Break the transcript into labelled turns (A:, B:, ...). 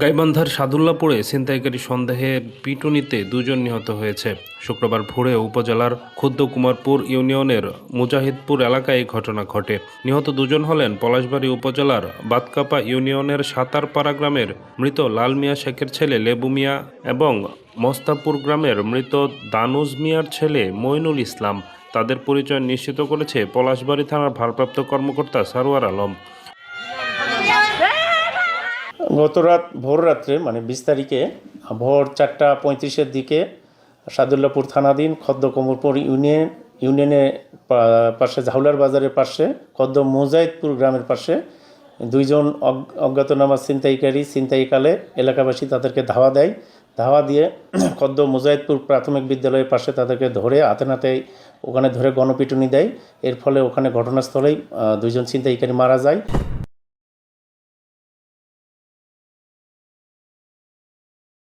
A: গাইবান্ধার সাদুল্লাপুরে ছিনতাইকারী সন্দেহে পিটুনিতে দুজন নিহত হয়েছে। শুক্রবার ভোরে উপজেলার ক্ষুদ্র কুমারপুর ইউনিয়নের মুজাহিদপুর এলাকায় এই ঘটনা ঘটে। নিহত দুজন হলেন পলাশবাড়ী উপজেলার বাতকাপা ইউনিয়নের সাতারপাড়া গ্রামের মৃত লাল মিয়া শেখের ছেলে লেবু মিয়া এবং মস্তাপুর গ্রামের মৃত দানুজ মিয়ার ছেলে মইনুল ইসলাম। তাদের পরিচয় নিশ্চিত করেছে পলাশবাড়ী থানার ভারপ্রাপ্ত কর্মকর্তা সারোয়ার আলম।
B: গত রাত, ভোর রাত্রে মানে বিশ তারিখে, ভোর চারটা পঁয়ত্রিশের দিকে সাদুল্লাপুর থানাধীন খদ্দ কোমরপুর ইউনিয়ন ইউনিয়নের পাশে ঝাউলার বাজারের পাশে, খদ্দ মোজাইদপুর গ্রামের পাশে দুইজন অজ্ঞাতনামা ছিনতাইকারী ছিনতাইকালে এলাকাবাসী তাদেরকে ধাওয়া দেয়। ধাওয়া দিয়ে খদ্দ মোজাইদপুর প্রাথমিক বিদ্যালয়ের পাশে তাদেরকে ধরে হাতে নাতে ওখানে ধরে গণপিটুনি দেয়। এর ফলে ওখানে ঘটনাস্থলেই দুইজন ছিনতাইকারী মারা যায়।